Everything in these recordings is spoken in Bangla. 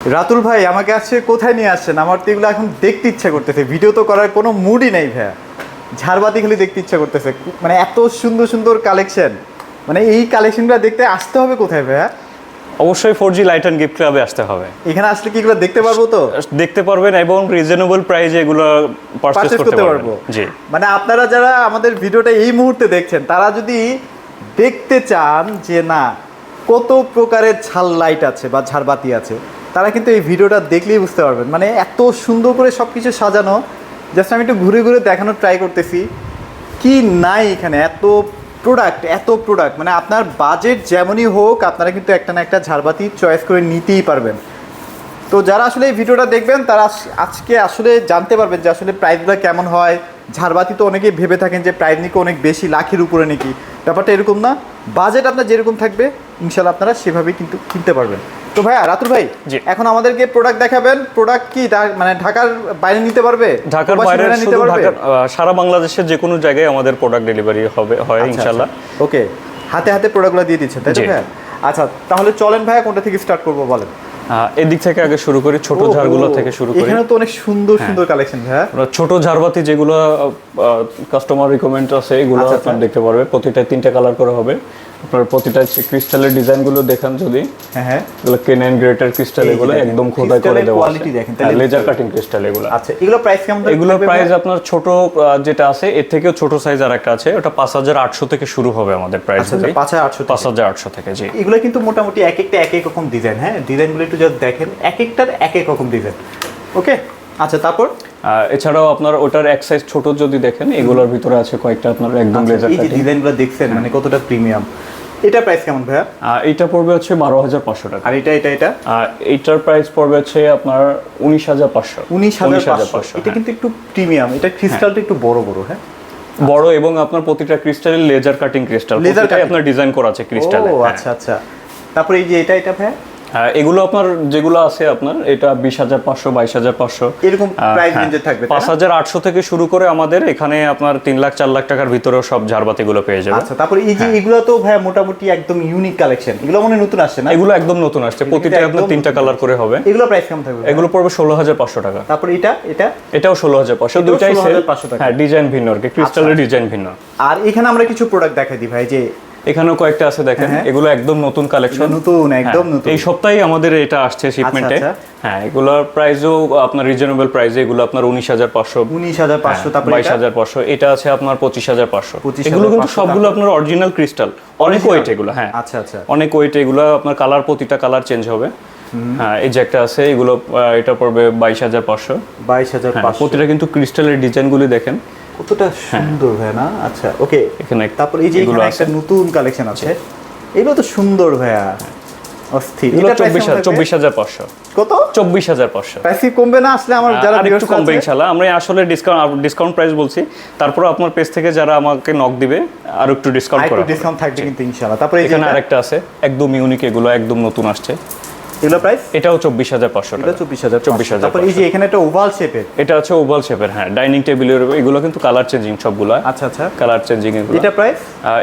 রাতুল ভাই আমাকে আজকে কোথায় নিয়ে আসছেন? আমার তো এগুলো এখন দেখতে ইচ্ছা করতেছে। ভিডিও তো করার কোনো মুডই নেই ভাইয়া। ঝাড়বাতি খালি দেখতে ইচ্ছা করতেছে। মানে এত সুন্দর সুন্দর কালেকশন মানে এই কালেকশনগুলো দেখতে আসতে হবে কোথায় ভাইয়া? অবশ্যই four G light and gift ক্লাবে আসতে হবে। এখানে আসলে কি এগুলো দেখতে পারব তো? দেখতে পারবেন এবং রিজনেবল প্রাইসে এগুলো পারচেজ করতে পারব। জি। মানে আপনারা যারা আমাদের ভিডিওটা এই মুহূর্তে দেখছেন তারা যদি দেখতে চান যে না কত প্রকারের ঝাল লাইট আছে বা ঝাড়বাতি আছে তারা কিন্তু এই ভিডিওটা দেখলেই বুঝতে পারবেন। মানে এত সুন্দর করে সব কিছু সাজানো। জাস্ট আমি একটু ঘুরে ঘুরে দেখানোর ট্রাই করতেছি। কি নাই এখানে? এত প্রোডাক্ট এত প্রোডাক্ট মানে আপনার বাজেট যেমনই হোক, আপনারা কিন্তু একটা না একটা ঝাড়বাতি চয়েস করে নিতেই পারবেন। তো যারা আসলে এই ভিডিওটা দেখবেন, তারা আজকে আসলে জানতে পারবেন যে আসলে প্রাইসগুলো কেমন হয়। ঝাড়বাতি তো অনেকেই ভেবে থাকেন যে প্রাইস নাকি অনেক বেশি, লাখের উপরে নাকি। ব্যাপারটা এরকম না। বাজেট আপনার যেরকম থাকবে ইনশাল্লাহ আপনারা সেভাবেই কিন্তু কিনতে পারবেন। তো ভাইয়া রাতুল ভাই। এখন আমাদেরকে প্রোডাক্ট দেখাবেন। প্রোডাক্ট কি? মানে ঢাকার বাইরে নিতে পারবে? ঢাকার বাইরে নিতে পারবে? সারা বাংলাদেশের যে কোনো জায়গায় আমাদের প্রোডাক্ট ডেলিভারি হবে হয় আচ্ছা, ইনশাল্লাহ। আচ্ছা। ওকে হাতে হাতে প্রোডাক্টগুলো দিয়ে দিচ্ছেন তাই ভাইয়া? আচ্ছা তাহলে চলেন ভাইয়া কোনটা থেকে স্টার্ট করব বলেন? এদিক থেকে আগে শুরু করি ছোট ঝাড়গুলো থেকে শুরু করি। এখানে তো অনেক সুন্দর সুন্দর কালেকশন আমরা ছোট ঝাড়বাতি যেগুলো কাস্টমার রিকমেন্ড আছে এগুলো আচ্ছা, আপনার আচ্ছা। দেখতে পারবে। প্রতিটা তিনটা কালার করে হবে। আপনার প্রতিটা ক্রিস্টালের ডিজাইনগুলো দেখান যদি হ্যাঁ হ্যাঁ। এগুলো কেন এন্ড গ্রেটার ক্রিস্টাল এগুলো একদম খোদাই করে দেওয়া quality দেখেন, তাহলে লেজার কাটিং ক্রিস্টাল এগুলো। আচ্ছা এগুলো প্রাইস কেমন ভাইয়া? প্রাইস আপনার ছোট যেটা আছে এর থেকেও ছোট সাইজ আর একটা আছে ওটা পাঁচ হাজার আটশো থেকে শুরু হবে আমাদের প্রাইস আচ্ছা আচ্ছা, পাঁচ হাজার আটশো পাঁচ হাজার আটশো থেকে জি। এগুলো কিন্তু মোটামুটি এক একটা এক এক রকম ডিজাইন হ্যাঁ? ডিজাইনগুলো একটু যদি দেখেন এক একটার এক এক রকম ডিজাইন ওকে আচ্ছা তারপর? এছাড়াও আপনার ওটার এক সাইজ ছোট যদি দেখেন এগুলোর ভিতরে আছে কয়েকটা আপনার একদম আচ্ছা, লেজার এই ডিজাইনগুলো দেখছেন মানে কতটা প্রিমিয়াম এটা প্রাইস কেমন ভাইয়া? এটা পড়বে হচ্ছে বারো হাজার পাঁচশো টাকা। আর এটা এটা এটা? আর এইটার প্রাইস পড়বে হচ্ছে আপনার উনিশ হাজার পাঁচশো। উনিশ হাজার পাঁচশো। এটা কিন্তু একটু প্রিমিয়াম এটা ক্রিস্টালটা একটু বড় বড় হ্যাঁ? বড় এবং আপনার প্রতিটা ক্রিস্টালের লেজার কাটিং ক্রিস্টাল লেজার। আপনার ডিজাইন করা আছে ক্রিস্টালে ও আচ্ছা আচ্ছা। তারপরে এই যে এটা এটা ভাইয়া? হ্যাঁ এগুলো আপনার যেগুলো আছে আপনার এটা বিশ হাজার পাঁচশো বাইশ হাজার পাঁচশো। এরকম প্রাইস রেঞ্জে থাকবে পাঁচ হাজার আটশো থেকে শুরু করে আমাদের এখানে আপনার তিন লাখ চার লাখ টাকার ভিতরেও সব ঝাড়বাতিগুলো পেয়ে যাবে। আচ্ছা তারপরে এই যে এগুলো তো ভাইয়া মোটামুটি একদম ইউনিক কালেকশন এগুলো মনে নতুন আসছে না? এগুলো একদম নতুন আসছে। প্রতিটা আপনার তিনটা কালার করে হবে। এগুলো প্রাইস কেমন থাকবে এগুলো পড়বে ষোলো হাজার পাঁচশো টাকা। তারপরে এটা এটা? এটাও ষোলো হাজার পাঁচশো। দুইটাই same। 16,500 টাকা। হ্যাঁ ডিজাইন ভিন্ন আর কি। ক্রিস্টালের ডিজাইন ভিন্ন। আর এখানে আমরা কিছু প্রোডাক্ট দেখাই দিই ভাই যে এখানেও কয়েকটা আছে দেখেন। হ্যাঁ। এগুলো একদম নতুন কালেকশন নতুন একদম নতুন। এই সপ্তাহে আমাদের এটা আসছে শিপমেন্টে আচ্ছা। হ্যাঁ এগুলোর প্রাইসও আপনার রিজনেবল প্রাইসে এগুলো আপনার উনিশ হাজার পাঁচশো। উনিশ হাজার পাঁচশো তারপরে বাইশ এটা? হাজার পাঁচশো। এটা আছে আপনার পঁচিশ হাজার পাঁচশো। 25,500 এগুলো কিন্তু সবগুলো আপনার অরিজিনাল ক্রিস্টাল অনেক ওয়েট এগুলো হ্যাঁ। আচ্ছা আচ্ছা। অনেক ওয়েট এগুলো আপনার কালার প্রতিটা কালার চেঞ্জ হবে। হ্যাঁ এই যে একটা আছে এগুলো এটা পড়বে বাইশ হাজার পাঁচশো। বাইশ হাজার হ্যাঁ, পাঁচশো। প্রতিটা কিন্তু ক্রিস্টালের ডিজাইনগুলি দেখেন। কতটা সুন্দর ভাই না? আচ্ছা ওকে এখানে তারপর এই যে এগুলো এখানে একটা নতুন কালেকশন আছে। এগুলো তো সুন্দর ভাইয়া। অস্থির। এটা চব্বিশ? চব্বিশ হাজার পাঁচশো। কত? চব্বিশ হাজার পাঁচশো। প্রাইস কমবে না আসলে আমার যারা আর একটু কমবে? ইনশাল্লাহ। আমরা আসলে ডিসকাউন্ট ডিসকাউন্ট প্রাইস বলছি। তারপর আপনার পেজ থেকে যারা আমাকে নক দিবে আর একটু ডিসকাউন্ট করা ডিসকাউন্ট থাকবে কিন্তু ইনশাআল্লাহ তারপরে এখানে আরেকটা আছে একদম ইউনিক এগুলো একদম নতুন আসছে। এগুলো প্রাইস এটাও চব্বিশ হাজার পাঁচশো টাকা। চব্বিশ হাজার চব্বিশ হাজার এই যে এখানে একটা ওভাল শেপের এটা ওভাল শেপের হ্যাঁ। ডাইনিং টেবিলের এগুলো কিন্তু কালার চেঞ্জিং সবগুলো। আচ্ছা আচ্ছা। কালার চেঞ্জিং এগুলো। এটা প্রাইস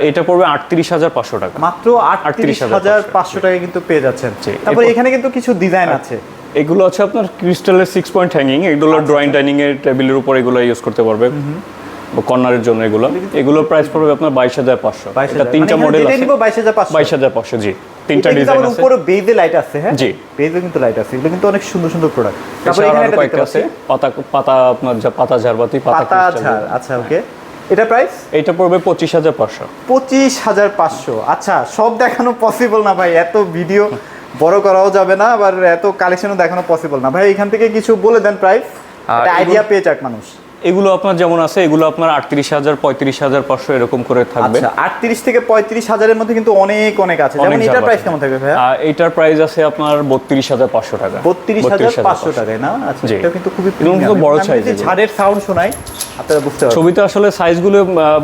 এটা পড়বে আটত্রিশ হাজার পাঁচশো টাকা। মাত্র আটত্রিশ হাজার পাঁচশো টাকা কিন্তু পেয়ে যাচ্ছেন। তারপর এখানে কিন্তু কিছু ডিজাইন আছে। এগুলো হচ্ছে আপনার ক্রিস্টালের সিক্স পয়েন্ট হ্যাঙ্গিং এগুলো আচ্ছা, ড্রয়িং ডাইনিং এর টেবিলের উপর এগুলো ইউজ করতে পারবে। কর্নারের জন্য এগুলো। এগুলোর প্রাইস পড়বে আপনার বাইশ হাজার পাঁচশো। তিনটা মডেল বাইশ হাজার পাঁচশো। বাইশ হাজার পাঁচশো জি। তিনটা এটা ডিজাইন আছে। উপরে বেজে লাইট আছে হ্যাঁ? জি। বেজে কিন্তু লাইট আছে এগুলো কিন্তু অনেক সুন্দর সুন্দর প্রোডাক্ট তারপর এখানে একটা দেখতে আছে পাচ্ছি। পাতা পাতা আপনার যা পাতা ঝাড়বাতি পাতা ঝাড় আচ্ছা ওকে এটা প্রাইস এটা পড়বে পঁচিশ হাজার পাঁচশো। পঁচিশ হাজার পাঁচশো। আচ্ছা সব দেখানো পসিবল না ভাই এত ভিডিও বড় করাও যাবে না আবার এত কালেকশনও দেখানো পসিবল না। ভাই এখান থেকে কিছু বলে দেন প্রাইস আইডিয়া পেয়ে যাক মানুষ। এগুলো আপনার যেমন আছে এগুলো আপনার আটত্রিশ হাজার পঁয়ত্রিশ হাজার পাঁচশো এরকম করে থাকবে। আচ্ছা আটত্রিশ থেকে পঁয়ত্রিশ হাজারের মধ্যে কিন্তু অনেক অনেক আছে। যেমন এটার প্রাইস কেমন থাকবে আর এটার প্রাইস আছে আপনার বত্রিশ হাজার পাঁচশো টাকা। বত্রিশ হাজার পাঁচশো টাকায় না? আচ্ছা। এটা কিন্তু খুবই। বড় size ঝাড়ের সাউন্ড শোনাই আপনারা বুঝতে পারবেন। ছবিতে আসলে সাইজগুলো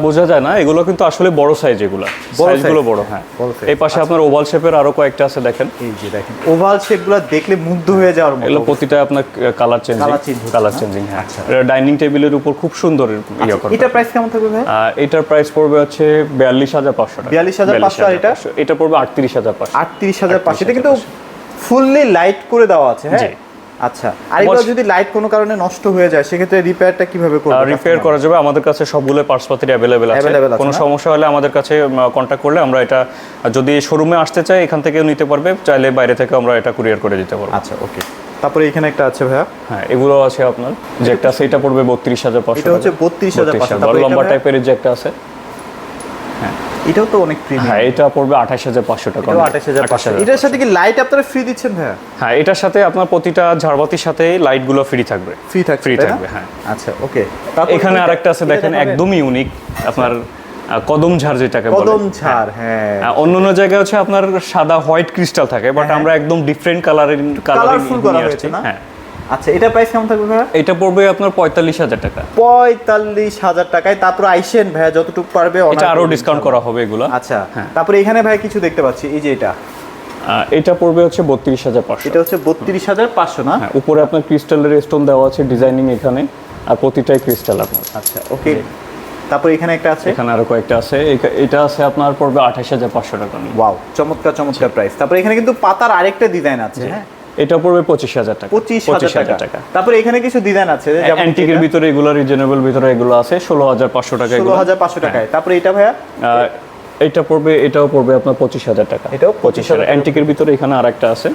বোঝা যায় না। এগুলো কিন্তু আসলে বড় সাইজ এগুলো। সাইজগুলো বড় হ্যাঁ। এই পাশে আপনার ওভাল শেপের আরও কয়েকটা আছে দেখেন। এই যে দেখেন ওভাল শেপগুলো দেখলে মুগ্ধ হয়ে যাওয়ার মতো এগুলো প্রতিটা আপনার কালার চেঞ্জিং কালার চেঞ্জিং হ্যাঁ। ডাইনিং টেবিলের উপর খুব সুন্দর ইয়ে করা। এটা প্রাইস কেমন থাকবে ভাই? এটার প্রাইস পড়বে হচ্ছে বিয়াল্লিশ হাজার পাঁচশো টাকা। 42,500 আর এটা? এটা পড়বে আটত্রিশ হাজার পাঁচশো। আটত্রিশ হাজার পাঁচশো। এটা কিন্তু ফুললি লাইট করে দেওয়া আছে হ্যাঁ? আচ্ছা আর এগুলো যদি লাইট কোনো কারণে নষ্ট হয়ে যায় সেক্ষেত্রে রিপেয়ারটা কীভাবে করবে রিপেয়ার করা যাবে। আমাদের কাছে সবগুলো অ্যাভেলেবেল আছে। আছে কোনো সমস্যা হলে আমাদের কাছে কন্ট্যাক্ট করলে আমরা এটা যদি শোরুমে আসতে চাই এখান থেকেও নিতে পারবে। চাইলে বাইরে থেকে আমরা এটা কুরিয়ার করে দিতে পারব। আচ্ছা ওকে তারপরে এখানে একটা আছে ভাইয়া। হ্যাঁ এগুলো আছে আপনার যে একটা আছে এটা পড়বে বত্রিশ হাজার পাঁচশো এটা হচ্ছে 32,500 তারপরে এটা লম্বা টাইপের যে একটা আছে। এটাও তো অনেক প্রিমিয়াম হ্যাঁ এটা পড়বে আঠাশ হাজার পাঁচশো টাকা এটাও আঠাশ হাজার পাঁচশো। এটার সাথে কি লাইট আপনারা ফ্রি দিচ্ছেন ভাইয়া? হ্যাঁ এটার সাথে আপনার প্রতিটা ঝাড়বাতির সাথে লাইটগুলো ফ্রি থাকবে। ফ্রি থাকবে ফ্রি থাকবে হ্যাঁ। আচ্ছা ওকে এখানে আরেকটা আছে দেখেন একদমই ইউনিক আপনার কদম ঝাড় যেটাকে বলে। কদম ঝাড় হ্যাঁ। অন্য জায়গায় হচ্ছে আপনার সাদা হোয়াইট ক্রিস্টাল থাকে বাট হ্যাঁ। আমরা একদম ডিফারেন্ট কালারের না? আচ্ছা এটা প্রাইস কেমন থাকবে ভাইয়া? এটা পড়বে আপনার পঁয়তাল্লিশ হাজার টাকা। পঁয়তাল্লিশ হাজার টাকায়। তারপর আইসেন ভাইয়া যতটুকু পারবে এটা আরও ডিসকাউন্ট করা হবে। এগুলো। আচ্ছা হ্যাঁ। তারপরে এখানে ভাই কিছু দেখতে পাচ্ছি এই যে এটা। এটা পড়বে হচ্ছে বত্রিশ হাজার পাঁচশো। এটা হচ্ছে বত্রিশ হাজার পাঁচশো না? হ্যাঁ উপরে আপনার ক্রিস্টালের স্টোন দেওয়া আছে ডিজাইনিং এখানে আর প্রতিটাই ক্রিস্টাল আপনার। আচ্ছা ওকে তারপর এখানে একটা আছে? এখানে আরও কয়েকটা আছে। এটা আছে আপনার পড়বে আঠাশ হাজার পাঁচশো টাকা ওয়াও চমৎকার চমৎকার প্রাইস তারপরে এখানে কিন্তু পাতার আরেকটা ডিজাইন আছে হ্যাঁ? এটা পড়বে পঁচিশ হাজার টাকা। পঁচিশ হাজার টাকা। তারপরে এখানে কিছু ডিজাইন আছে অ্যান্টিকের ভিতরে এগুলো রিজনেবল ভিতরে এগুলো আছে। ষোলো হাজার পাঁচশো টাকা ষোলো হাজার পাঁচশো টাকায়। তারপরে এটা ভাইয়া? এটা পড়বে এটাও পড়বে আপনার পঁচিশ হাজার টাকা। এটাও পঁচিশ হাজার অ্যান্টিকের ভিতরে এখানে আরেকটা আছে।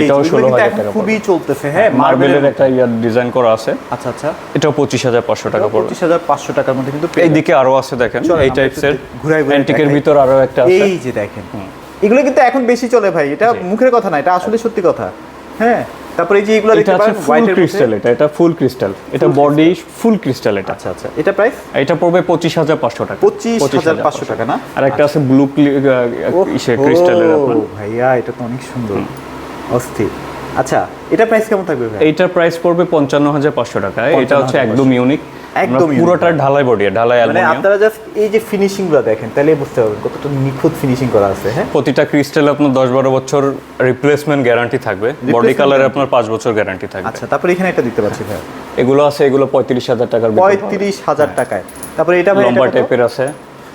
এটাও ষোলো হাজার টাকা খুবই চলতেছে হ্যাঁ মার্বেলের একটা ইয়ার ডিজাইন করা আছে। আচ্ছা আচ্ছা। এটাও পঁচিশ হাজার পাঁচশো টাকা পড়বে। পঁচিশ হাজার পাঁচশো টাকার মধ্যে কিন্তু এইদিকে আরও আছে দেখেন এই টাইপসের ঘুরাই অ্যান্টিকের। ভিতর আরও একটা আছে। এই যে দেখেন। এগুলো কিন্তু এখন বেশি চলে ভাই এটা মুখের কথা না এটা আসলে সত্যি কথা। হ্যাঁ তারপরে এই যে এগুলো দেখতে পাচ্ছেন ক্রিস্টাল এটা এটা ফুল ক্রিস্টাল এটা বডি ফুল ক্রিস্টাল এটা। আচ্ছা আচ্ছা এটা প্রাইস এটা পড়বে পঁচিশ হাজার পাঁচশো টাকা। পঁচিশ হাজার পাঁচশো টাকা না? আর একটা আছে ব্লু ইসে ও, ক্রিস্টালের আপনার। ভাইয়া এটা তো অনেক সুন্দর। অস্থির। আচ্ছা এটা প্রাইস কেমন থাকবে ভাই প্রাইস পড়বে পঞ্চান্ন হাজার পাঁচশো টাকা। এটা হচ্ছে একদম ইউনিক একদম পুরোটা ঢালাই বডি ঢালাই মানে আপনারা জাস্ট এই যে ফিনিশিংগুলো দেখেন তাহলে বুঝতে পারবেন কতটা নিখুঁত ফিনিশিং করা আছে হ্যাঁ? প্রতিটা ক্রিস্টাল আপনার দশ বারো বছর রিপ্লেসমেন্ট গ্যারান্টি থাকবে। বডি কালারে আপনার পাঁচ বছর গ্যারান্টি থাকবে। আচ্ছা তারপরে এখানে একটা দিতে পারছি ভাই এগুলো আছে এগুলো পঁয়ত্রিশ হাজার টাকার ভিতরে পাবেন। পঁয়ত্রিশ হাজার টাকায়। তারপরে এটা ভাই লম্বা টাইপের আছে।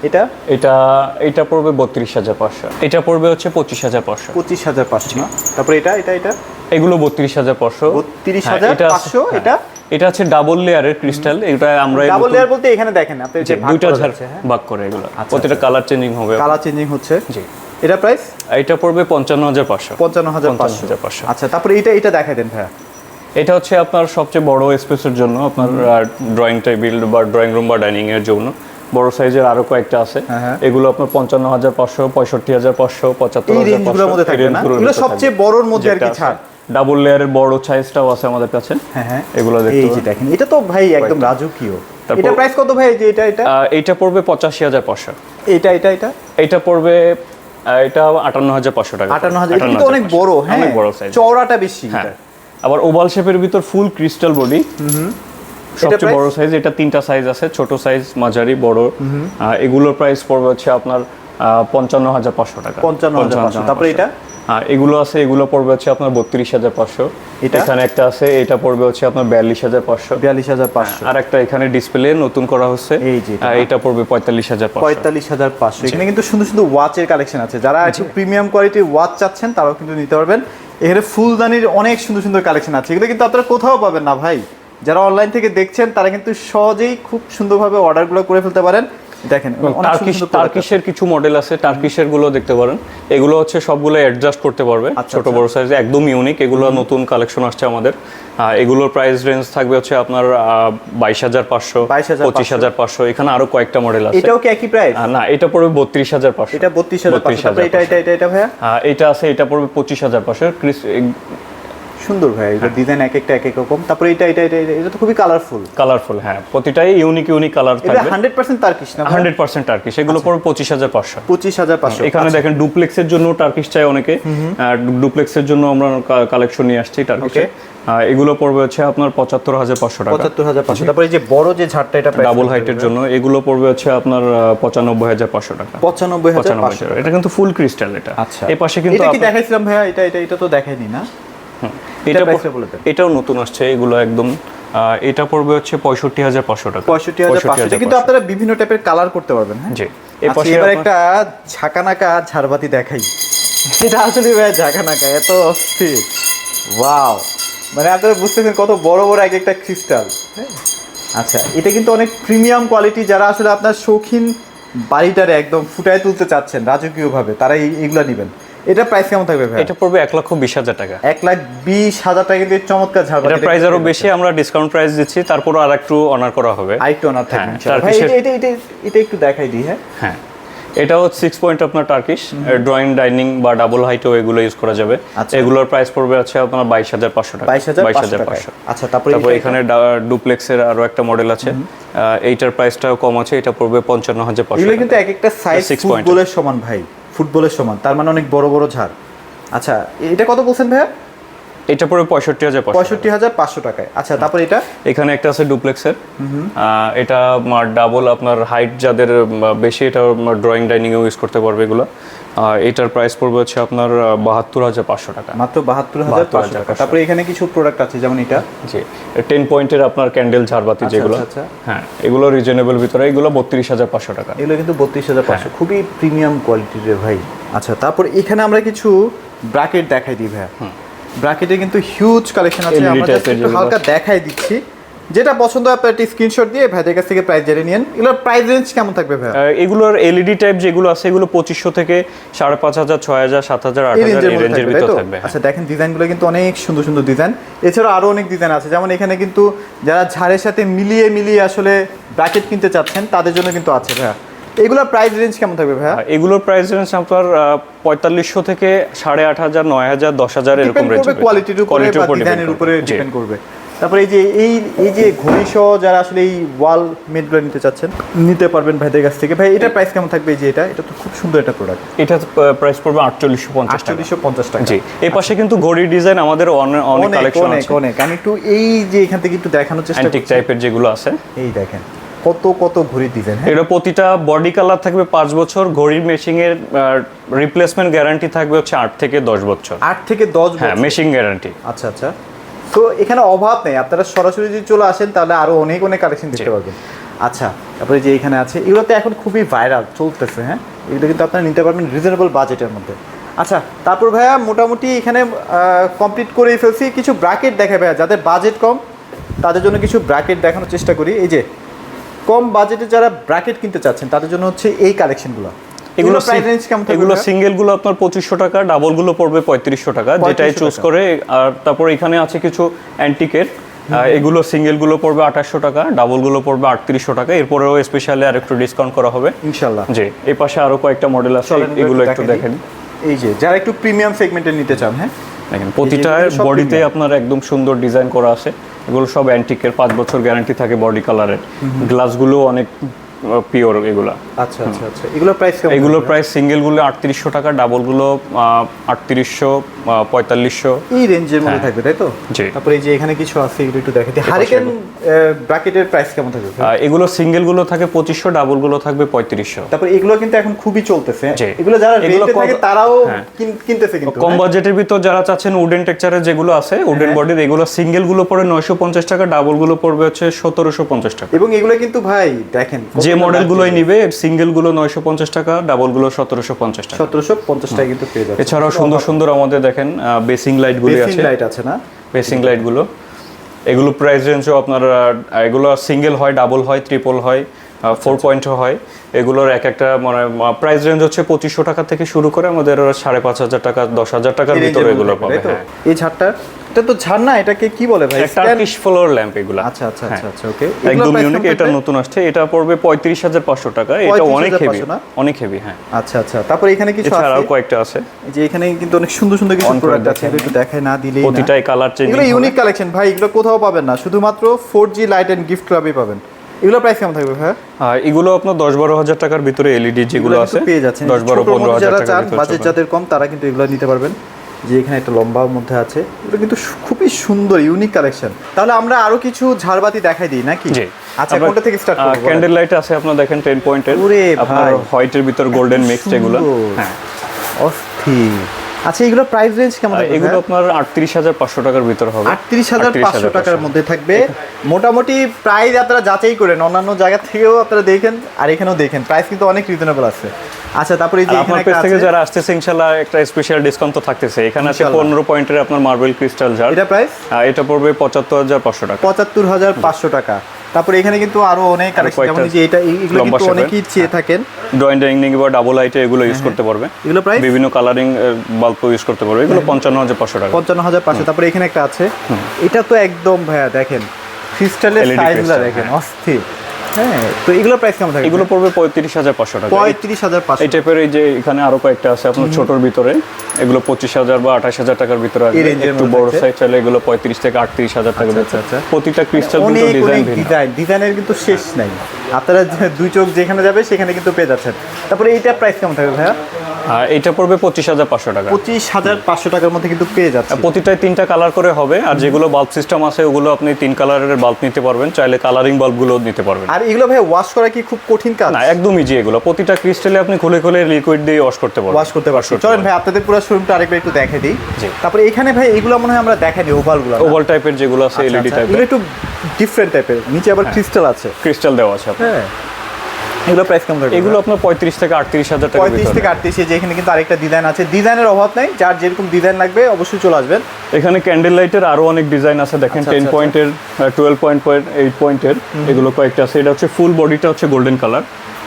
এটা? এটা এটা পড়বে বত্রিশ হাজার পাঁচশো। এটা পড়বে হচ্ছে পঁচিশ হাজার পাঁচশো। পঁচিশ হাজার পাঁচশো তারপরে এটা এটা এটা? এগুলো বত্রিশ হাজার পাঁচশো। 32,500 এটা? হ্যাঁ, এটা? হচ্ছে ডাবল লেয়ারের ক্রিস্টাল এটা আমরা ডাবল লেয়ার বলতে এখানে দেখেন আপনি যে দুইটা ঝাড় হ্যাঁ? ভাগ করে এগুলো। আচ্ছা, প্রতিটা কালার চেঞ্জিং হবে। কালার চেঞ্জিং হচ্ছে? জি। এটা প্রাইস এটা পড়বে পঞ্চান্ন হাজার পাঁচশো। পঞ্চান্ন হাজার পাঁচশো। 55,500 আচ্ছা তারপরে এটা এটা দেখাই দেন ভাইয়া। এটা হচ্ছে আপনার সবচেয়ে বড় স্পেসের জন্য আপনার ড্রয়িং টেবিল বা ড্রয়িং রুম বা ডাইনিং এর জন্য। বড় সাইজের আরও কয়েকটা আছে। হ্যাঁ, হ্যাঁ। এগুলো আপনার পঞ্চান্ন হাজার পাঁচশো পঁয়ষট্টি হাজার পাঁচশো পঁচাত্তর হাজার মধ্যে থাকবে না? এগুলো সবচেয়ে বড়র মধ্যে আর কি ছাড়। ডাবল লেয়ারের বড় সাইজটাও আছে আমাদের কাছে। হ্যাঁ হ্যাঁ। এগুলো দেখতে এই যে দেখেন এটা তো ভাই একদম রাজকীয়। এটা প্রাইস কত ভাই? যে এটা এটা? এইটা পড়বে পঁচাশি হাজার পাঁচশো। এটা এটা এটা? এইটা পড়বে এটা আটান্ন হাজার পাঁচশো টাকা আটান্ন হাজার। এটা কিন্তু অনেক বড় হ্যাঁ। অনেক বড় সাইজ চওড়াটা বেশি হ্যাঁ। এটা। আবার ওভাল শেপের ভিতর ফুল ক্রিস্টাল বডি সবচেয়ে? বড় সাইজ এটা তিনটা সাইজ আছে ছোট সাইজ মাঝারি বড়। এগুলোর প্রাইস পড়বে হচ্ছে আপনার পঞ্চান্ন হাজার পাঁচশো টাকা। 55,500 তারপরে এটা? হ্যাঁ এগুলো আছে এগুলো পড়বে হচ্ছে আপনার বত্রিশ হাজার পাঁচশো। এটা? এখানে একটা আছে এটা পড়বে হচ্ছে আপনার বিয়াল্লিশ হাজার পাঁচশো। বিয়াল্লিশ হাজার পাঁচশো। আর একটা এখানে ডিসপ্লে নতুন করা হচ্ছে। এই যে এটা। এটা পড়বে পঁয়তাল্লিশ হাজার পঁয়তাল্লিশ হাজার পাঁচশো। এখানে কিন্তু সুন্দর সুন্দর ওয়াচের কালেকশন আছে। যারা একটু প্রিমিয়াম কোয়ালিটির ওয়াচ চাচ্ছেন তারাও কিন্তু নিতে পারবেন। এখানে ফুলদানির অনেক সুন্দর সুন্দর কালেকশন আছে। এগুলো কিন্তু আপনারা কোথাও পাবেন না ভাই। যারা অনলাইন থেকে দেখছেন তারা কিন্তু সহজেই খুব সুন্দরভাবে অর্ডারগুলো করে ফেলতে পারেন। দেখেন টার্কিশ। টার্কিশের কিছু মডেল আছে টার্কিশেরগুলো দেখতে পারেন। এগুলো হচ্ছে সবগুলো অ্যাডজাস্ট করতে পারবে আচ্ছা, ছোট আচ্ছা। বড় সাইজে একদম ইউনিক এগুলো নতুন কালেকশন আসছে আমাদের। এগুলোর প্রাইস রেঞ্জ থাকবে হচ্ছে আপনার বাইশ হাজার পাঁচশো 22,500 পঁচিশ। হাজার পাঁচশো। এখানে আরও কয়েকটা মডেল আছে। এটাও কি একই প্রাইস না এটা পড়বে বত্রিশ হাজার পাঁচশো। এটা বত্রিশ হাজার এটা এটা এটা এটা ভাইয়া? এটা আছে এটা পড়বে পঁচিশ হাজার পাঁচশো। সুন্দর ভাই এটা ডিজাইন এক একটা এক এক রকম তারপরে এটা এটা এটা এটা- তো খুবই কালারফুল কালারফুল হ্যাঁ। প্রতিটাই ইউনিক ইউনিক কালার এটা থাকবে। হান্ড্রেড পার্সেন্ট তার্কিশ না হান্ড্রেড পার্সেন্ট টার্কিশ এগুলো পঁচিশ হাজার পাঁচশো। এখানে দেখেন ডুপ্লেক্সের জন্য টার্কিশ চাই অনেকে। আর ডুপ্লেক্সের জন্য আমরা কালেকশন নিয়ে আসছি টার্কিশে এগুলো পড়বে হচ্ছে আপনার পঁচাত্তর হাজার পাঁচশো টাকা। পঁচাত্তর হাজার পাঁচশো। তারপরে এই যে বড় যে ঝাড়টা এটা ডাবল হাইটের জন্য এগুলো পড়বে হচ্ছে আপনার পঁচানব্বই হাজার পাঁচশো টাকা। পঁচানব্বই হাজার এটা কিন্তু ফুল ক্রিস্টাল এটা। আচ্ছা। এই পাশে কিন্তু দেখাইছিলাম ভাইয়া? এটা এটা এটা তো দেখাইনি না। এটা। এটাও নতুন আসছে এগুলো একদম এটা পড়বে হচ্ছে পঁয়ষট্টি হাজার পাঁচশো টাকা। পঁয়ষট্টি হাজার পাঁচশো কিন্তু আপনারা বিভিন্ন টাইপের কালার করতে পারবেন হ্যাঁ? জি। আচ্ছা, এবার একটা ঝাঁকানাকা ঝাড়বাতি দেখাই। এটা আসলে ভাই জায়গা নাকা এত অস্থির। ওয়াও মানে আপনারা বুঝতেছেন কত বড় বড় এক একটা ক্রিস্টাল আচ্ছা এটা কিন্তু অনেক প্রিমিয়াম কোয়ালিটি যারা আসলে আপনার শৌখিন বাড়িটারে একদম ফুটায় তুলতে চাচ্ছেন রাজকীয়ভাবে তারা এই- এইগুলা নেবেন। এটা প্রাইস কেমন থাকবে ভাই এটা পড়বে এক লক্ষ বিশ হাজার টাকা। এক লাখ বিশ হাজার টাকা কিন্তু চমৎকার ঝাড়বাতি এটা প্রাইস আরও বেশি আমরা ডিসকাউন্ট প্রাইস দিচ্ছি তারপরও আর একটু অনার করা হবে। আরেকটু অনার থাকবে হ্যাঁ, ইনশাআল্লাহ। ভাই এটা এটা এটা এটা একটু দেখাই দিই হ্যাঁ। হ্যাঁ এটাও সিক্স পয়েন্ট আপনার টার্কিশ ড্রয়িং ডাইনিং বা ডাবল হাইটও এগুলো ইউজ করা যাবে। আচ্ছা। এগুলোর প্রাইস পড়বে আছে আপনার বাইশ হাজার পাঁচশো টাকা। বাইশ হাজার পাঁচশো আচ্ছা তারপরে এখানে ডুপ্লেক্সের আরও একটা মডেল আছে। এইটার প্রাইসটাও কম আছে এটা পড়বে পঞ্চান্ন হাজার পাঁচশো এগুলো কিন্তু এক একটা সাইজ point. ফুটবলের সমান ভাই। ফুটবলের সমান তার মানে অনেক বড় বড় ঝাড়। আচ্ছা এটা কত বলছেন ভাইয়া? এটা পরে পঁয়ষট্টি হাজার পঁয়ষট্টি হাজার পাঁচশো টাকায়। আচ্ছা তারপর এটা? এখানে একটা আছে ডুপ্লেক্সের। এটা ডাবল আপনার হাইট যাদের বেশি এটা ড্রয়িং ডাইনিং ইউজ করতে পারবে এগুলো। আর এটার প্রাইস পড়বে হচ্ছে আপনার বাহাত্তর হাজার পাঁচশো টাকা। মাত্র বাহাত্তর হাজার পাঁচশো টাকা। তারপরে এখানে কিছু প্রোডাক্ট আছে যেমন এটা? জি টেন পয়েন্টের আপনার ক্যান্ডেল ঝাড়বাতি আচ্ছা, যেগুলো। আচ্ছা, আচ্ছা। হ্যাঁ এগুলো রিজনেবল ভিতরে এগুলো বত্রিশ হাজার পাঁচশো টাকা। এগুলো কিন্তু বত্রিশ হাজার পাঁচশো। হ্যাঁ। খুবই প্রিমিয়াম কোয়ালিটির ভাই। আচ্ছা তারপর এখানে আমরা কিছু ব্রাকেট দেখাই দিই ভাইয়া। ব্রাকেটে কিন্তু হিউজ কালেকশন আছে। আমরা হালকা দেখাই দিচ্ছি। যেটা পছন্দ আপনার একটি স্ক্রিনশট দিয়ে ভাইদের কাছ থেকে প্রাইস জেনে নিন এগুলোর প্রাইস রেঞ্জ কেমন থাকবে আহ, এগুলোর এলইডি টাইপ যেগুলো আছে এগুলো পঁচিশশো থেকে সাড়ে পাঁচ হাজার ছয় হাজার সাত হাজার আট হাজার রেঞ্জের এই রেঞ্জের ভিতর থাকবে হ্যাঁ। আচ্ছা দেখেন ডিজাইনগুলো কিন্তু অনেক সুন্দর সুন্দর ডিজাইন এছাড়াও আরও অনেক ডিজাইন আছে। যেমন এখানে কিন্তু যারা ঝাড়ের সাথে মিলিয়ে মিলিয়ে আসলে ব্র্যাকেট কিনতে চাচ্ছেন তাদের জন্য কিন্তু আছে ভাইয়া। এগুলোর প্রাইস রেঞ্জ কেমন থাকবে ভাইয়া? এগুলোর প্রাইস রেঞ্জ আপনার পঁয়তাল্লিশশো থেকে সাড়ে আট হাজার নয় হাজার দশ হাজার এরকম রেঞ্জ কোয়ালিটির উপরে ডিজাইনের উপরে ডিপেন্ড করবে। তারপরে এই যে এই এই যে ঘড়ি সহ যারা আসলে এই ওয়াল মেটগুলো নিতে চাচ্ছেন নিতে পারবেন ভাইদের কাছ থেকে। ভাই এটার প্রাইস কেমন থাকবে যে এটা? এটা তো খুব সুন্দর একটা প্রোডাক্ট এটা প্রাইস পড়বে আটচল্লিশশো পঞ্চাশ টাকা। আটচল্লিশশো পঞ্চাশ টাকা। জি। এই পাশে কিন্তু ঘড়ির ডিজাইন আমাদের অনেক অনেক কালেকশন আছে। অনেক। আমি একটু এই যে এখান থেকে একটু দেখানোর চেষ্টা অ্যান্টিক টাইপের যেগুলো আছে। এই দেখেন কত কত ঘড়ির ডিজাইন হ্যাঁ? এটা প্রতিটা বডি কালার থাকবে পাঁচ বছর ঘড়ির মেশিং এর রিপ্লেসমেন্ট গ্যারান্টি থাকবে হচ্ছে আট থেকে দশ বছর। আট থেকে দশ হ্যাঁ মেশিং গ্যারান্টি আচ্ছা আচ্ছা। তো এখানে অভাব নেই। আপনারা সরাসরি যদি চলে আসেন তাহলে আরও অনেক অনেক কালেকশন দেখতে। পারবেন আচ্ছা তারপরে যে এখানে আছে এগুলো তো এখন খুবই ভাইরাল চলতেছে হ্যাঁ? এগুলো কিন্তু আপনারা নিতে পারবেন রিজনেবল বাজেটের মধ্যে। আচ্ছা তারপর ভাইয়া মোটামুটি এখানে কমপ্লিট করেই ফেলছি। কিছু ব্র্যাকেট দেখে ভাইয়া যাদের বাজেট কম তাদের জন্য কিছু ব্র্যাকেট দেখানোর চেষ্টা করি। এই যে কম বাজেটে যারা ব্র্যাকেট কিনতে চাচ্ছেন তাদের জন্য হচ্ছে এই কালেকশনগুলো এগুলো এগুলো সিঙ্গেলগুলো আপনার পঁচিশশো টাকা ডাবলগুলো পড়বে পঁয়ত্রিশশো টাকা যেটাই চুজ করে। আর তারপর এখানে আছে কিছু অ্যান্টিকের এগুলো সিঙ্গেলগুলো পড়বে আঠাশশো টাকা ডাবলগুলো পড়বে আটত্রিশশো টাকা। এরপরেও স্পেশালি আর একটু ডিসকাউন্ট করা হবে। ইনশাল্লাহ জি এই পাশে আরও কয়েকটা মডেল আছে এগুলো একটু দেখেন। দেখেন। এই যে যারা একটু প্রিমিয়াম সেগমেন্টে নিতে চান হ্যাঁ? দেখেন প্রতিটা বডিতে আপনার একদম সুন্দর ডিজাইন করা আছে। এগুলো সব অ্যান্টিকের পাঁচ বছর গ্যারান্টি থাকে বডি কালারের গ্লাসগুলো অনেক পিওর এগুলা আচ্ছা আচ্ছা আচ্ছা এগুলো প্রাইস কেমন থাকবে? প্রাইস সিঙ্গেলগুলো আটত্রিশশো টাকা ডাবলগুলো আটত্রিশশো পঁয়তাল্লিশশো এই রেঞ্জের মধ্যে থাকবে তাই তো জি। তারপরে এই যে এখানে কিছু আছে এগুলো একটু দেখাতে হারিকেন ব্র্যাকেটের প্রাইস কেমন থাকবে এগুলো সিঙ্গেলগুলো থাকে পঁচিশশো ডাবলগুলো থাকবে পঁয়ত্রিশশো তারপরে এগুলো কিন্তু এখন খুবই চলতেছে। এগুলো যারা এগুলো থাকে তারাও হ্যাঁ। কিনতেছে কিন্তু কম হ্যাঁ? বাজেটের ভিতর যারা চাচ্ছেন উডেন টেক্সচারের যেগুলো আছে উডেন হ্যাঁ। বডির এগুলো সিঙ্গেলগুলো পড়ে নয়শো পঞ্চাশ টাকা ডাবলগুলো পড়বে হচ্ছে সতেরোশো পঞ্চাশ টাকা এবং এগুলো কিন্তু ভাই দেখেন যে মডেলগুলোই নিবে সিঙ্গেলগুলো নয়শো পঞ্চাশ টাকা ডাবলগুলো সতেরোশো পঞ্চাশ টাকা। সতেরোশো পঞ্চাশ টাকা কিন্তু পেয়ে যাবে এছাড়াও সুন্দর সুন্দর আমাদের দেখেন বেসিং লাইটগুলি গুলো আছে। লাইট আছে না? বেসিং লাইটগুলো এগুলো প্রাইস রেঞ্জও আপনার এগুলো সিঙ্গেল হয় ডাবল হয় ট্রিপল হয়। ফোর পয়েন্টও হয়। এগুলোর এক একটা মানে প্রাইস রেঞ্জ হচ্ছে পঁচিশশো টাকা থেকে শুরু করে আমাদের সাড়ে পাঁচ হাজার টাকা দশ হাজার টাকার ভিতরে এগুলো পাবে? হ্যাঁ। এই ঝাড়টা এটা তো ঝাড় না এটাকে কি বলে ভাই? টার্কিশ ফ্লোর ল্যাম্প এগুলো। আচ্ছা আচ্ছা হ্যাঁ। আচ্ছা আচ্ছা ওকে একদম ইউনিক এটা নতুন আসছে। এটা পড়বে পঁয়ত্রিশ হাজার পাঁচশো টাকা। এটা অনেক হেভি 35,500? অনেক হেভি হ্যাঁ। আচ্ছা আচ্ছা তারপরে এখানে কিছু এছাড়াও আছে? কয়েকটা আছে। যে এখানে কিন্তু অনেক সুন্দর সুন্দর কিছু প্রোডাক্ট আছে একটু দেখায় না দিলেই প্রতিটাই কালার চেঞ্জ এগুলো ইউনিক কালেকশন ভাই এগুলো কোথাও পাবেন না। শুধুমাত্র four G light and gift ক্লাবেই পাবেন। এগুলো প্রাইস কেমন থাকবে ভাই এগুলো আপনার দশ বারো হাজার টাকার ভিতরে এলইডি যেগুলো আছে পেয়ে যাচ্ছেন। দশ বারো পনেরো হাজার যারা টাকার চান বাজেট। যাদের কম তারা কিন্তু এগুলো নিতে পারবেন। যে এখানে একটা লম্বার মধ্যে আছে এগুলো কিন্তু খুবই সুন্দর ইউনিক কালেকশন তাহলে আমরা আরও কিছু ঝাড়বাতি দেখাই দিই নাকি? জি। আচ্ছা কোনটা থেকে স্টার্ট করব ক্যান্ডেল লাইট আছে আপনার দেখেন টেন পয়েন্টের ওরে আপনার ভাই। হোয়াইটের ভিতর গোল্ডেন মিক্স সুন্দর। হ্যাঁ। অস্থির। আচ্ছা এগুলো প্রাইস রেঞ্জ কেমন এগুলো আপনার আটত্রিশ হাজার পাঁচশো টাকার ভিতর হবে। আটত্রিশ হাজার 38,500 পাঁচশো টাকার মধ্যে থাকবে। মোটামুটি প্রাইস আপনারা যাচাই করেন অন্যান্য জায়গা থেকেও আপনারা দেখেন আর এখানেও দেখেন। প্রাইস কিন্তু অনেক রিজনেবল আছে। আচ্ছা তারপরে এই যে আপনার পেজ থেকে যারা আসতেছে ইনশাল্লাহ একটা স্পেশাল ডিসকাউন্ট তো থাকতেছে। এখানে আছে ইনশাল্লাহ। পনেরো পয়েন্টের আপনার মার্বেল ক্রিস্টাল জার এটা প্রাইস এটা পড়বে পঁচাত্তর হাজার পাঁচশো টাকা। পঁচাত্তর হাজার পাঁচশো টাকা। তারপরে এখানে কিন্তু আরও অনেক কালেকশন যেমন যে এটা এগুলো কিন্তু। অনেকেই চেয়ে থাকেন। ড্রয়িং ডাইনিং বা ডাবল লাইটে এগুলো ইউজ করতে পারবে। এগুলো প্রায় বিভিন্ন কালারিং বাল্ব ইউজ করতে পারবে। এগুলো পঞ্চান্ন হাজার পাঁচশো টাকা। পঞ্চান্ন হাজার পাঁচশো। তারপরে এখানে একটা আছে। এটা তো একদম ভাইয়া দেখেন। ক্রিস্টালের সাইজটা সাইজগুলো দেখেন অস্থির। হ্যাঁ তো এগুলো প্রাইস কেমন থাকে? এগুলো পড়বে পঁয়ত্রিশ হাজার পাঁচশো টাকা। পঁয়ত্রিশ হাজার পাঁচশো। এই টাইপের এই যে এখানে আরও কয়েকটা আছে আপনার ছোটর ভিতরে এগুলো পঁচিশ হাজার বা আঠাশ হাজার টাকার ভিতরে আসবে। একটু বড় সাইজ চাইলে এগুলো পঁয়ত্রিশ থেকে আটত্রিশ হাজার টাকা আচ্ছা, আচ্ছা। প্রতিটা ক্রিস্টাল কিন্তু ডিজাইন ডিজাইন ডিজাইনের কিন্তু শেষ নাই। আপনারা দুই চোখ যেখানে যাবে সেখানে কিন্তু পেয়ে যাচ্ছেন। তারপরে এইটা প্রাইস কেমন থাকবে ভাইয়া? আর এটা পড়বে পঁচিশ হাজার পাঁচশো টাকা। পঁচিশ হাজার পাঁচশো টাকার মধ্যে কিন্তু পেয়ে যাচ্ছে। প্রতিটায় তিনটা কালার করে হবে আর যেগুলো বাল্ব সিস্টেম আছে ওগুলো আপনি তিন কালারের বাল্ব নিতে পারবেন চাইলে কালারিং বাল্বগুলো নিতে পারবেন। আর এগুলো ভাই ওয়াশ করা কি খুব কঠিন কাজ? না একদম ইজি এগুলো। প্রতিটা ক্রিস্টালে আপনি খুলে খুলে লিকুইড দিয়ে ওয়াশ করতে পারবেন। ওয়াশ করতে পারছ চলেন ভাই আপনাদের পুরো শোরুমটা আরেকবার একটু দেখে দিই। তারপরে এখানে ভাই এগুলো মনে হয় আমরা দেখাই দিই ওভালগুলো ওভাল টাইপের যেগুলো আছে আচ্ছা, এলইডি এগুলো টাইপের একটু ডিফারেন্ট টাইপের নিচে আবার ক্রিস্টাল আছে। ক্রিস্টাল দেওয়া আছে। হ্যাঁ। এগুলো প্রাইস কেমন থাকবে? এগুলো আপনার পঁয়ত্রিশ থেকে আটত্রিশ হাজার টাকা পঁয়ত্রিশ থেকে আটত্রিশ যে এখানে কিন্তু আরেকটা ডিজাইন আছে। ডিজাইনের অভাব নাই। যার যেরকম ডিজাইন লাগবে অবশ্যই চলে আসবেন। এখানে ক্যান্ডেল লাইটের আরও অনেক ডিজাইন আছে। দেখেন টেন পয়েন্টের টুয়েলভ পয়েন্ট পয়েন্ট এইট পয়েন্টের এগুলো কয়েকটা আছে। এটা হচ্ছে ফুল বডিটা হচ্ছে গোল্ডেন কালার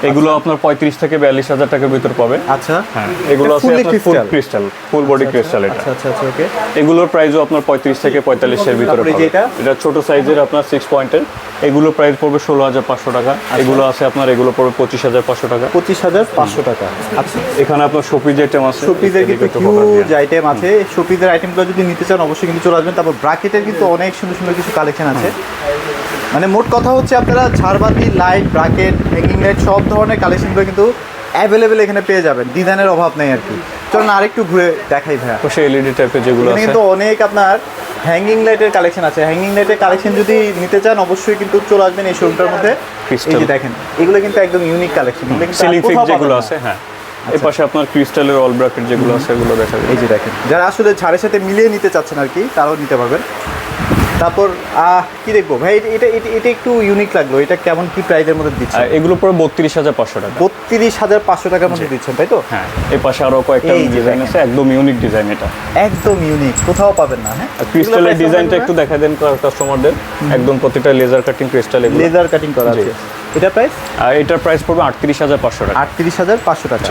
এগুলো আপনার পঁয়ত্রিশ থেকে বিয়াল্লিশ হাজার টাকার ভিতর পাবে। আচ্ছা। হ্যাঁ এগুলো আছে full crystal full body crystal এটা আচ্ছা আচ্ছা আচ্ছা ওকে এগুলোর প্রাইসও আপনার পঁয়ত্রিশ থেকে পঁয়তাল্লিশের ভিতরে পাবে। এটা? ছোট সাইজের আপনার সিক্স পয়েন্টের এগুলো প্রাইস পড়বে ষোলো হাজার পাঁচশো টাকা। এগুলো আছে আপনার এগুলো পড়বে পঁচিশ হাজার পাঁচশো টাকা। পঁচিশ হাজার পাঁচশো টাকা। আচ্ছা। এখানে আপনার শপিজ আইটেম আছে। শোপিজের কিন্তু হিউজ আইটেম আছে। শোপিজের আইটেমগুলো যদি নিতে চান অবশ্যই কিন্তু চলে আসবেন। তারপর ব্রাকেটের কিন্তু অনেক সুন্দর সুন্দর কিছু কালেকশন আছে। মানে মোট কথা হচ্ছে আপনারা ঝাড়বাতি লাইট ব্রাকেট হ্যাঙ্গিং লাইট সব ধরনের কালেকশনগুলো কিন্তু অ্যাভেলেবেল এখানে পেয়ে যাবেন। ডিজাইনের অভাব নেই আর কি। চলুন আরেকটু ঘুরে দেখাই ভাইয়া। তো সেই এলইডি টাইপের যেগুলো আছে। কিন্তু অনেক আপনার হ্যাঙ্গিং লাইটের কালেকশন আছে। হ্যাঙ্গিং লাইটের কালেকশন যদি নিতে চান অবশ্যই কিন্তু চলে আসবেন এই শোরুমটার মধ্যে। এই যে দেখেন এগুলো কিন্তু একদম ইউনিক কালেকশন সিলিং ফিক্স যেগুলো আছে হ্যাঁ। এর পাশে আপনার ক্রিস্টালের অল ব্র্যাকেট যেগুলো আছে এগুলো দেখা এই যে দেখেন যারা আসলে ঝাড়ের সাথে মিলিয়ে নিতে চাচ্ছেন আর কি তারাও নিতে পারবেন। তারপর আহ, কি দেখব? ভাই এটা এটা একটু ইউনিক লাগল। এটা কেমন কি প্রাইজের মধ্যে দিচ্ছে এগুলো পরে বত্রিশ হাজার পাঁচশো টাকা। বত্রিশ হাজার পাঁচশো টাকার মধ্যে দিচ্ছেন তাই তো? হ্যাঁ এর পাশে আরও কয়েকটা এই ডিজাইন আছে একদম ইউনিক ডিজাইন এটা। একদম ইউনিক কোথাও পাবেন না হ্যাঁ? ক্রিস্টালের ডিজাইনটা একটু দেখা দেন কাস্টমারদের একদম প্রতিটা লেজার কাটিং ক্রিস্টাল এগুলো। লেজার কাটিং করা। আছে। এটা প্রাইস আর এটার প্রাইস পড়বে আটত্রিশ হাজার পাঁচশো টাকা। আটত্রিশ হাজার পাঁচশো টাকা।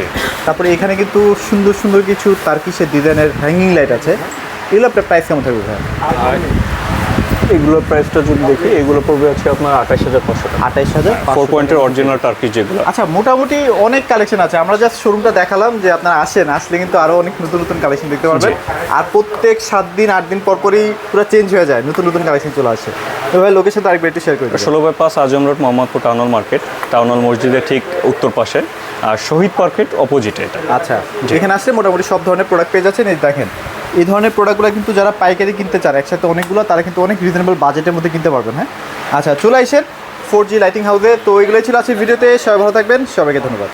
তারপরে এখানে কিন্তু সুন্দর সুন্দর কিছু তারকিসের ডিজাইনের হ্যাঙ্গিং লাইট আছে। এগুলো আপনার প্রাইস কেমন থাকবে ভাই? এগুলোর প্রাইসটা যদি দেখি এগুলো পড়বে হচ্ছে আপনার আঠাশ হাজার পাঁচশো টাকা। আঠাইশ হাজার ফোর পয়েন্টের অরিজিনাল টার্কি যেগুলো। আচ্ছা মোটামুটি অনেক কালেকশন আছে। আমরা জাস্ট শোরুমটা দেখালাম যে আপনারা আসেন আসলে কিন্তু আরও অনেক নতুন নতুন কালেকশন দেখতে পারবেন। আর প্রত্যেক সাত দিন আট দিন পর পরই পুরো চেঞ্জ হয়ে যায় নতুন নতুন কালেকশন চলে আসে। তো ভাই লোকেশন তো আরেকবার একটু শেয়ার করে। ষোলো বাই পাঁচ Azam road Mohammadpur town hall market. Town hall মসজিদের ঠিক উত্তর পাশে। আর শহীদ পার্কেট অপোজিটে এটা। আচ্ছা এখানে আসলে মোটামুটি সব ধরনের প্রোডাক্ট পেয়ে যাচ্ছেন। এই দেখেন এই ধরনের প্রোডাক্টগুলো কিন্তু যারা পাইকারি কিনতে চান একসাথে অনেকগুলো, তারা কিন্তু অনেক রিজনেবল বাজেটের মধ্যে কিনতে পারবেন হ্যাঁ? আচ্ছা চলে আসেন ফোর জি লাইটিং হাউসে তো এগুলোই ছিল আজকের ভিডিওতে সবাই ভালো থাকবেন। সবাইকে ধন্যবাদ।